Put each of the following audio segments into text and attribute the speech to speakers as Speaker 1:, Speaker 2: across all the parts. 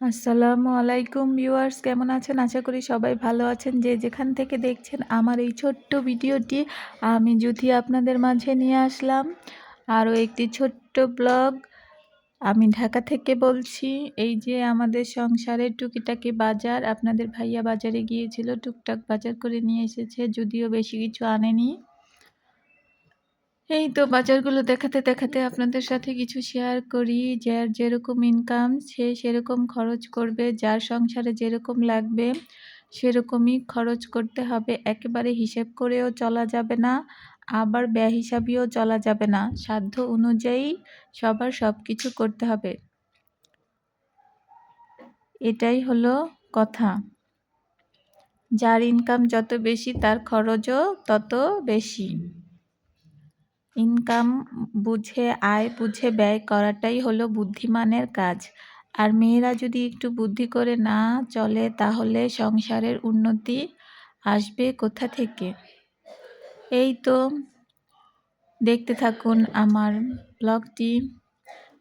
Speaker 1: আসসালামু আলাইকুম ভিউয়ার্স, কেমন আছেন? আশা করি সবাই ভালো আছেন। যে যেখান থেকে দেখছেন আমার এই ছোট্ট ভিডিওটি, আমি যদি আপনাদের মাঝে নিয়ে আসলাম। আরও একটি ছোট্ট ব্লগ। আমি ঢাকা থেকে বলছি, এই যে আমাদের সংসারের টুকিটাকি বাজার, আপনাদের ভাইয়া বাজারে গিয়েছিল, টুকটাক বাজার করে নিয়ে এসেছে, যদিও বেশি কিছু আনেনি। এই তো বাজারগুলো দেখাতে দেখাতে আপনাদের সাথে কিছু শেয়ার করি। যার যেরকম ইনকাম সে সেরকম খরচ করবে। যার সংসারে যেরকম লাগবে, সেরকমই খরচ করতে হবে। একেবারে হিসেব করেও চলা যাবে না, আবার ব্যয় হিসাবেও চলা যাবে না। সাধ্য অনুযায়ী সবার সব কিছু করতে হবে। এটাই হলো কথা। যার ইনকাম যত বেশি, তার খরচও তত বেশি। ইনকাম বুঝে, আয় বুঝে ব্যয় করাটাই হলো বুদ্ধিমানের কাজ। আর মেয়েরা যদি একটু বুদ্ধি করে না চলে, তাহলে সংসারের উন্নতি আসবে কোথা থেকে? এই তো। দেখতে থাকুন আমার ব্লগটি।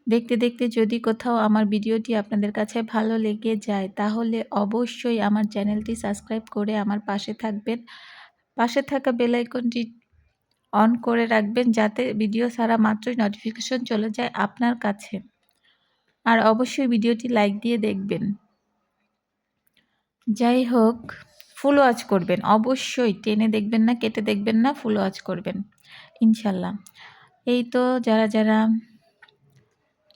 Speaker 1: দেখতে দেখতে যদি কোথাও আমার ভিডিওটি আপনাদের কাছে ভালো লেগে যায়, তাহলে অবশ্যই আমার চ্যানেলটি সাবস্ক্রাইব করে আমার পাশে থাকবেন। পাশে থাকা বেলাইকনটি অন করে রাখবেন যাতে ভিডিও ছাড়া মাত্রই নোটিফিকেশন চলে যায় আপনার কাছে। আর অবশ্যই ভিডিওটি লাইক দিয়ে দেখবেন। যাই হোক ফুল ওয়াচ করবেন। অবশ্যই টেনে দেখবেন না, কেটে দেখবেন না ফুল ওয়াচ করবেন। ইনশাল্লাহ। এই তো যারা যারা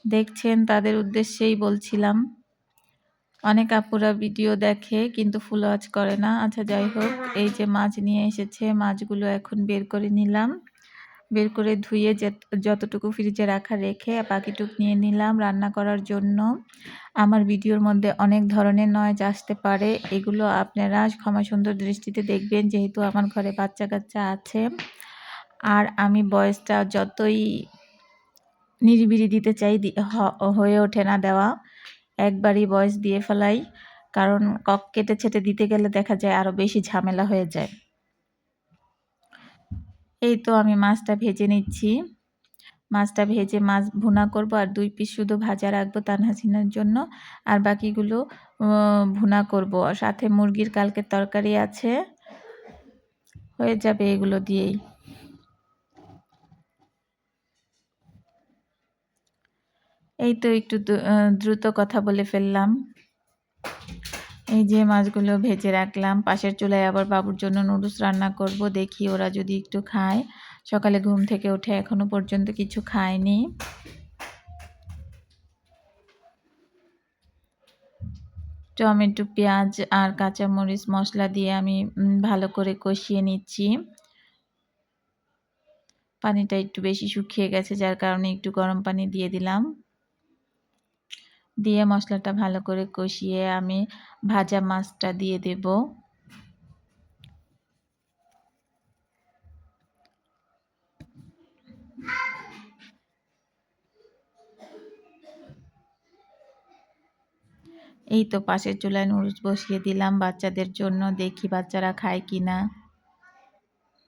Speaker 1: দেখছেন তাদের উদ্দেশ্যেই বলছিলাম অনেক আপুরা ভিডিও দেখে কিন্তু ফুল ওয়াচ করে না। আচ্ছা যাই হোক, এই যে মাছ নিয়ে এসেছে, মাছগুলো এখন বের করে নিলাম। বের করে ধুয়ে যতটুকু ফ্রিজে রাখা রেখে বাকিটুক নিয়ে নিলাম রান্না করার জন্য। আমার ভিডিওর মধ্যে অনেক ধরনের নয়েজ আসতে পারে। এগুলো আপনারা ক্ষমা সুন্দর দৃষ্টিতে দেখবেন, যেহেতু আমার ঘরে বাচ্চা কাচ্চা আছে। আর আমি বয়সটা যতই নিরিবিরি দিতে চাই হয়ে ওঠে না দেওয়া। একবারই বয়স দিয়ে ফেলাই, কারণ কক কেটে ছেটে দিতে গেলে দেখা যায় আরও বেশি ঝামেলা হয়ে যায়। এই তো আমি মাছটা ভেজে নিচ্ছি। মাছটা ভেজে মাছ ভুনা করব আর দুই পিস শুধু ভাজা রাখব তানহাসিনার জন্য। আর বাকিগুলো ভুনা করব। সাথে মুরগির কালকে তরকারি আছে। হয়ে যাবে এগুলো দিয়েই। এই তো একটু দ্রুত কথা বলে ফেললাম। এই যে মাছগুলো ভেজে রাখলাম, পাশের চুলায় আবার বাবুর জন্য নুডলস রান্না করব, দেখি ওরা যদি একটু খায়। সকালে ঘুম থেকে উঠে এখনও পর্যন্ত কিছু খায়নি। টমেটো, পেঁয়াজ আর কাঁচামরিচ মশলা দিয়ে আমি ভালো করে কষিয়ে নিচ্ছি। পানিটা একটু বেশি শুকিয়ে গেছে, যার কারণে একটু গরম পানি দিয়ে দিলাম। দিয়ে মশলাটা ভালো করে কষিয়ে আমি ভাজা মাছটা দিয়ে দেব। এই তো পাশের চুলায় নুডলস বসিয়ে দিলাম বাচ্চাদের জন্য, দেখি বাচ্চারা খায় কি না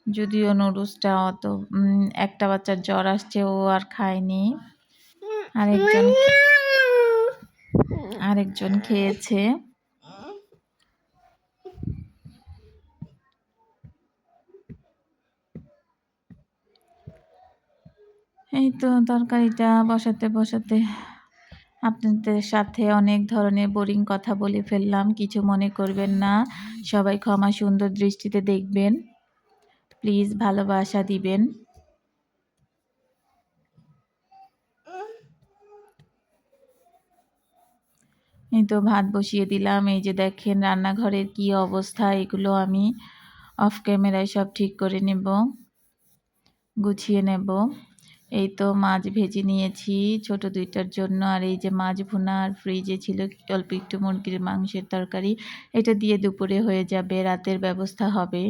Speaker 1: যদিও নুডলসটা অত একটা বাচ্চার জ্বর আসছে, ও আর খায়নি। আরেকজন আরেকজন খেয়েছে। এই তো তরকারিটা বসাতে বসাতে আপনাদের সাথে অনেক ধরনের বোরিং কথা বলে ফেললাম, কিছু মনে করবেন না। সবাই ক্ষমা সুন্দর দৃষ্টিতে দেখবেন। প্লিজ ভালোবাসা দিবেন। এই তো ভাত বসিয়ে দিলাম। এই যে দেখেন রান্নাঘরের কি অবস্থা, এগুলো আমি অফ ক্যামেরায় সব ঠিক করে নেব, গুছিয়ে নেব। এই তো মাছ ভেজে নিয়েছি ছোট দুইটার জন্য। আর এই যে মাছ ভুনা আর ফ্রিজে ছিল অল্প একটু মুরগির মাংসের তরকারি, এটা দিয়ে দুপুরে হয়ে যাবে, রাতের ব্যবস্থা হবে।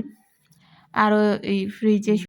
Speaker 1: আরও এই ফ্রিজে